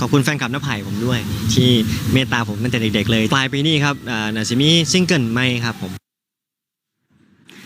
ขอบคุณแฟนคลับน้าไผ่ผมด้วย ที่เมตตาผมตั้งแต่เด็กๆเลย ปลายปีนี้ครับนาซิมิซิงเกิลไม่ครับผม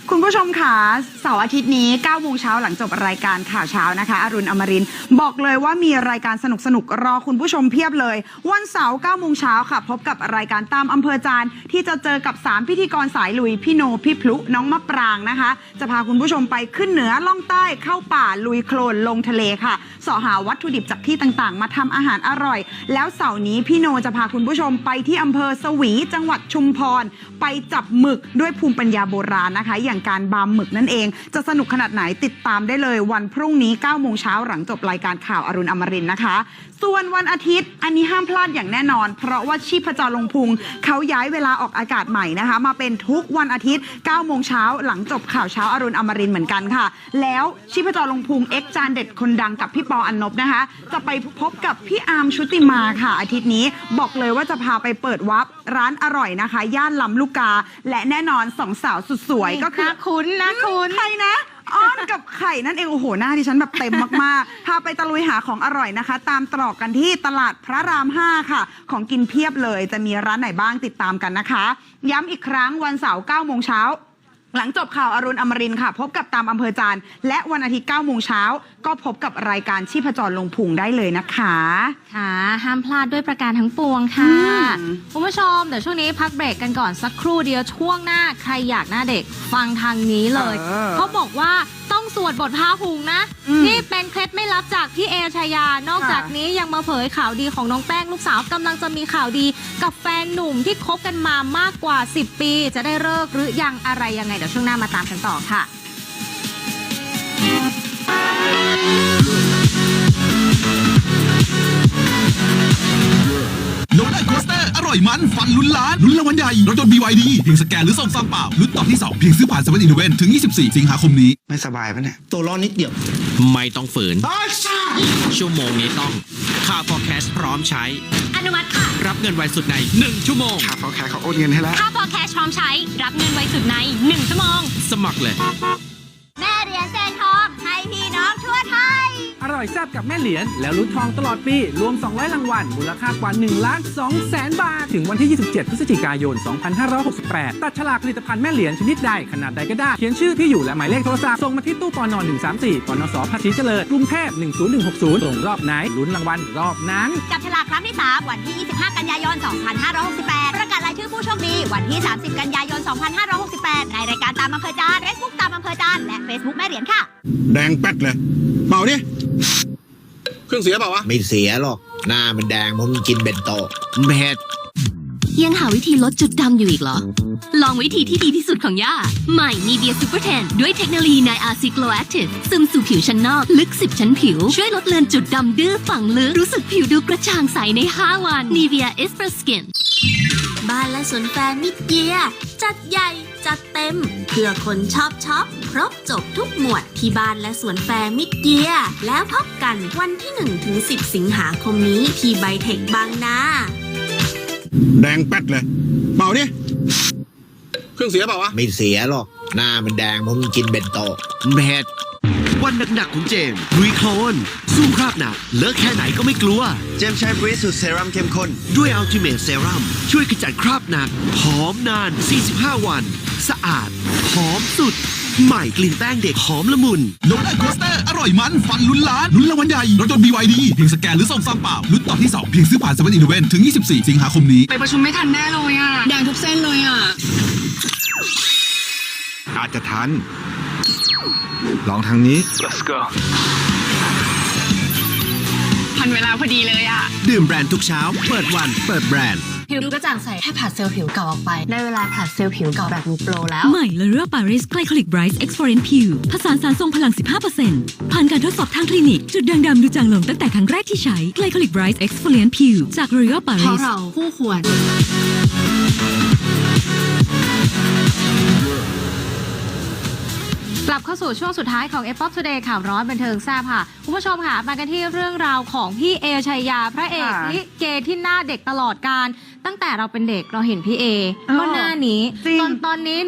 คุณผู้ชมค่ะเสาร์อาทิตย์นี้9โมงเช้าหลังจบรายการข่าวเช้านะคะ อรุณอมรินทร์บอกเลยว่ามีรายการสนุกสนุกๆรอคุณผู้ชมเพียบเลย วันเสาร์9โมงเช้าค่ะ พบกับรายการตามอำเภอจานที่จะเจอกับ 3 พิธีกรสายลุย พี่โนพี่พลุน้องมะปรางนะคะ จะพาคุณผู้ชมไปขึ้นเหนือล่องใต้เข้าป่าลุยโคลนลงทะเลค่ะเสอหาวัตถุดิบจากที่ต่างๆ มาทำอาหารอร่อย แล้วเสาร์นี้พี่โนจะพาคุณผู้ชมไปที่อำเภอสวีจังหวัดชุมพร ไปจับหมึกด้วยภูมิปัญญาโบราณนะคะ อย่างการบามหมึกนั่นเอง จะสนุกขนาดไหนติดตามได้เลยวันพรุ่งนี้9โมงเช้าหลังจบรายการข่าวอรุณอมรินนะคะ ส่วนวันอาทิตย์อันนี้ห้ามพลาดอย่างแน่นอน เพราะว่าชีพจรลงพุงเขาย้ายเวลาออกอากาศใหม่นะคะ มาเป็นทุกวันอาทิตย์9โมงเช้าหลังจบข่าวเช้าอรุณอมรินเหมือนกันค่ะ แล้วชีพจรลงพุงเอ็กจานเด็ดคนดังกับพี่ปออันนบนะคะ จะไปพบกับพี่อาร์มชุติมาค่ะ อาทิตย์นี้บอกเลยว่าจะพาไปเปิดวับร้านอร่อยนะคะ ย่านลำลูกกา และแน่นอนสองสาวสุดสวยก็คือคุ้นน่าคุ้น ใครนะ อ้อนกับไข่นั่นเอง โอ้โห หน้าดิฉันแบบเต็มมาก ๆ พาไปตะลุยหาของอร่อยนะคะ ตามตรอกกันที่ตลาดพระราม 5 ค่ะ ของกินเพียบเลย จะมีร้านไหนบ้างติดตามกันนะคะ ย้ำอีกครั้งวันเสาร์9โมงเช้า หลังจบข่าวอรุณอมรินทร์ค่ะ พบกับตามอำเภอจานและวันอาทิตย์9โมงเช้าก็พบกับรายการชีพจรลงพุงได้เลยนะคะ ค่ะ ห้ามพลาดด้วยประการทั้งปวงค่ะ อืม คุณผู้ชม เดี๋ยวช่วงนี้พักเบรกกันก่อนสักครู่เดียวช่วงหน้าใครอยากหน้าเด็กฟังทางนี้เลย เออเขาบอกว่าต้องสวดบทพาหุงนะ อืมนี่เป็นเคล็ดไม่ลับจากพี่เอชายา นอกค่ะจากนี้ยังมาเผยข่าวดีของน้องแป้งลูกสาวกำลังจะมีข่าวดี กับแฟนหนุ่มที่คบกันมามากกว่า 10 ปี จะได้เลิกหรือยังอะไรยังไง เดี๋ยวช่วงหน้ามาตามกันต่อค่ะโลได้โคสเตอร์อร่อยมัน ฟันลุ้นล้านลุ้นรางวัลใหญ่รถยนต์ BYD เพียงสแกนหรือส่งซองเปล่าลุ้นต่อที่ 2 เพียงซื้อผ่าน7 e เ e ่ e อถึง 24 สิงหาคมนี้ ไม่สบายปะเนี่ย ตัวร้อนนิดเดียว ไม่ต้องฝืน ชั่วโมงนี้ต้องค่า forecast พร้อมใช้ อนุมัติค่ะ รับเงินไวสุดใน 1 ชั่วโมงครับเขาแค่เขาโอนเงินให้แล้ว ค่าพอแคชพร้อมใช้ รับเงินไวสุดใน 1 ชั่วโมง สมัครเลย ร่อยแซ่บกับแม่เหรียญแล้วลุ้นทองตลอดปี รวม 200 รางวัลมูลค่ากว่า1ล้าน2แสนบาท ถึงวันที่ 27 พฤศจิกายน 2568 ตัดฉลากผลิตภัณฑ์แม่เหรียญชนิดใด ขนาดใดก็ได้ เขียนชื่อที่อยู่และหมายเลขโทรศัพท์ส่งมาที่ตู้ปน134ปนสภาษีเจริญกรุงเทพ10160ส่งรอบไหนลุ้นรางวัลรอบนั้นจับฉลากครั้งที่ 3 วันที่ 25 กันยายน 2568 ประกาศรายชื่อผู้โชคดี วันที่ 30 กันยายน 2568 ในรายการตามอำเภอจานเฟซบุ๊กตามอำเภอจานและ Facebook แม่เหรียญค่ะ แดงแป๊ดเลย เป่าดิเค รื่องเสียเปล่าวะ ไม่เสียหรอก หน้ามันแดงเพราะมันกินเบนโตะเผ็ดยังหาวิธีลดจุดดำอยู่อีกเหรอ ลองวิธีที่ดีที่สุดของย่า ใหม่ Nivea Super 10ด้วยเทคโนโลยี 9RC Glow Active ซึมสู่ผิวชั้นนอก ลึก 10 ชั้นผิว ช่วยลดเลือนจุดดำดื้อฝังลึก รู้สึกผิวดูกระจ่างใสใน 5 วัน Nivea is for skin บ้านและสวนแฟร์มิดเยียร์ จัดใหญ่ จัดเต็ม เพื่อคนชอบช็อปครบจบทุกหมวดที่บ้านและสวนแฟร์มิดเยียร์แล้วพบกันวันที่1ถึง10 สิงหาคมนี้ที่ไบเทคบางนาแดงแป๊ดเลย เป่าดิ เครื่องเสียเปล่าวะ ไม่เสียหรอก หน้ามันแดงเพราะมันกินเบนโตะเผ็ด วันหนักๆของเจมส์ลุยโคลนสู้คราบหนักเลิกแค่ไหนก็ไม่กลัว เจมส์ใช้บริสุทธิ์เซรั่มเข้มข้น ด้วย Ultimate Serum ช่วยขจัดคราบหนักหอมนาน 45 วัน สะอาดหอมสุด ใหม่กลิ่นแป้งเด็กหอมละมุนโลได้โคสเตอร์อร่อยมันฟันลุ้นล้านลุ้นรางวัลใหญ่รถยนต์ BYD เพียงสแกนหรือส่งซองเปล่าลุ้นต่อที่ 2 เพียงซื้อผ่าน7 e เ e ่ e อถึง 24 สิงหาคมนี้ไปประชุมไม่ทันแน่เลยอะแดงทุกเส้นเลยอะอาจจะทัน ลองทางนี้ทันเวลาพอดีเลยอะ ดื่มแบรนด์ทุกเช้า เปิดวัน เปิดแบรนด์ ผิวดูกระจ่างใสแค่ผัดเซลล์ผิวเก่าออกไป ได้เวลาผัดเซลล์ผิวเก่าแบบมีโปรแล้ว ใหม่ l เ r อ p a r i s Glycolic Bright Exfoliant ผิวผสานสารทรงพลัง 15%ผ่านการทดสอบทางคลินิก จุดด่างดำดูจางลงตั้งแต่ครั้งแรกที่ใช้ Glycolic Bright Exfoliant ผิวจาก L'Oreal เพราะ Paris เราคู่ควร เข้าสู่ช่วงสุดท้ายของ e p o p Today ข่าวร้อนบันเทิงแซ่บค่ะ คุณผู้ชมค่ะ มากันที่เรื่องราวของพี่เอชัยยา พระเอกค่ะลิเกที่หน้าเด็กตลอดการ ตั้งแต่เราเป็นเด็กเราเห็นพี่เออ๋อก็หน้านี้จริงจนตอนนี้